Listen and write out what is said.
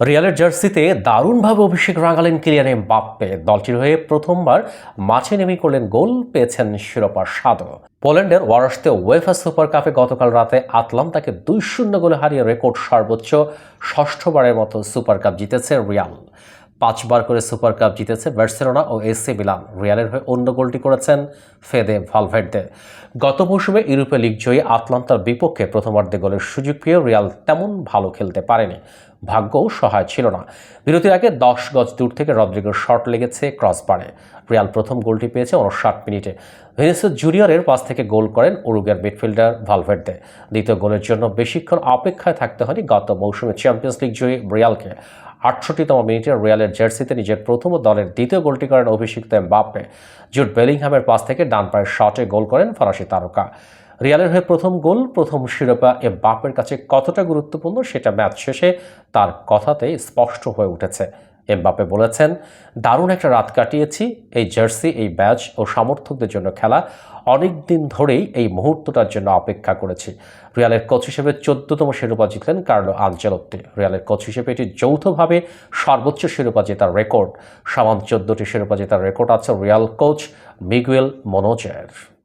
রিয়ালের জার্সিতে দারুণভাবে অভিষেক রাঙালেন কিলিয়ান এমবাপ্পে। দলটির হয়ে প্রথমবার মাঠে নেমে করলেন গোল পেয়েছেন শিরোপার স্বাদও পোল্যান্ডের ওয়ারস্তে ওয়েফা সুপার কাপে গতকাল রাতে আতলাম তাকে দুই শূন্য গোলে হারিয়ে রেকর্ড সর্বোচ্চ ষষ্ঠবারের মতো সুপার কাপ জিতেছে রিয়াল পাঁচবার করে সুপার কাপ জিতেছে বার্সেলোনা ও এসি মিলান। রিয়ালের হয়ে অন্য গোলটি করেছেন ফেদে ভালভের্দে। গত মৌসুমে ইউরোপে লিগ জয়ী আতলান্তার বিপক্ষে প্রথমার্ধে গোলের সুযোগ পেয়েও রিয়াল তেমন ভালো খেলতে পারেনি। ভাগ্যও সহায় ছিল না। বিরতির আগে দশ গজ দূর থেকে রদ্রিগোর শট লেগেছে ক্রসবারে। রিয়াল প্রথম গোলটি পেয়েছে উনষাট মিনিটে। ভেনিসিয়াস জুনিয়রের পাশ থেকে গোল করেন উরুগের মিডফিল্ডার ভালভের্দে। দ্বিতীয় গোলের জন্য বেশিক্ষণ অপেক্ষায় থাকতে হয়নি গত মৌসুমে চ্যাম্পিয়ন্স লিগ জয়ী রিয়ালকে। আটষট্টিতম মিনিটে রিয়ালের জার্সিতে নিজের প্রথম দলের দ্বিতীয় গোলটি করেন অভিষিক্ত এমবাপ্পে। জুট বেলিংহামের পাশ থেকে ডান পায়ের শটে গোল করেন ফরাসি তারকা। রিয়ালের হয়ে প্রথম গোল, প্রথম শিরোপা এমবাপ্পের কাছে কতটা গুরুত্বপূর্ণ সেটা ম্যাচ শেষে তার কথাতেই স্পষ্ট হয়ে উঠেছে। এমবাপ্পে বলেছেন, দারুণ একটা রাত কাটিয়েছি, এই জার্সি, এই ব্যাচ ও সমর্থকদের জন্য খেলা। অনেক দিন ধরেই এই মুহূর্তটার জন্য অপেক্ষা করেছি। রিয়ালের কোচ হিসেবে চোদ্দতম শিরোপা জিতলেন কার্লো আনচেলত্তি। রিয়ালের কোচ হিসেবে এটি যৌথভাবে সর্বোচ্চ শিরোপা জেতার রেকর্ড। সমান চোদ্দটি শিরোপা জেতার রেকর্ড আছে রিয়াল কোচ মিগুয়েল মনোজের।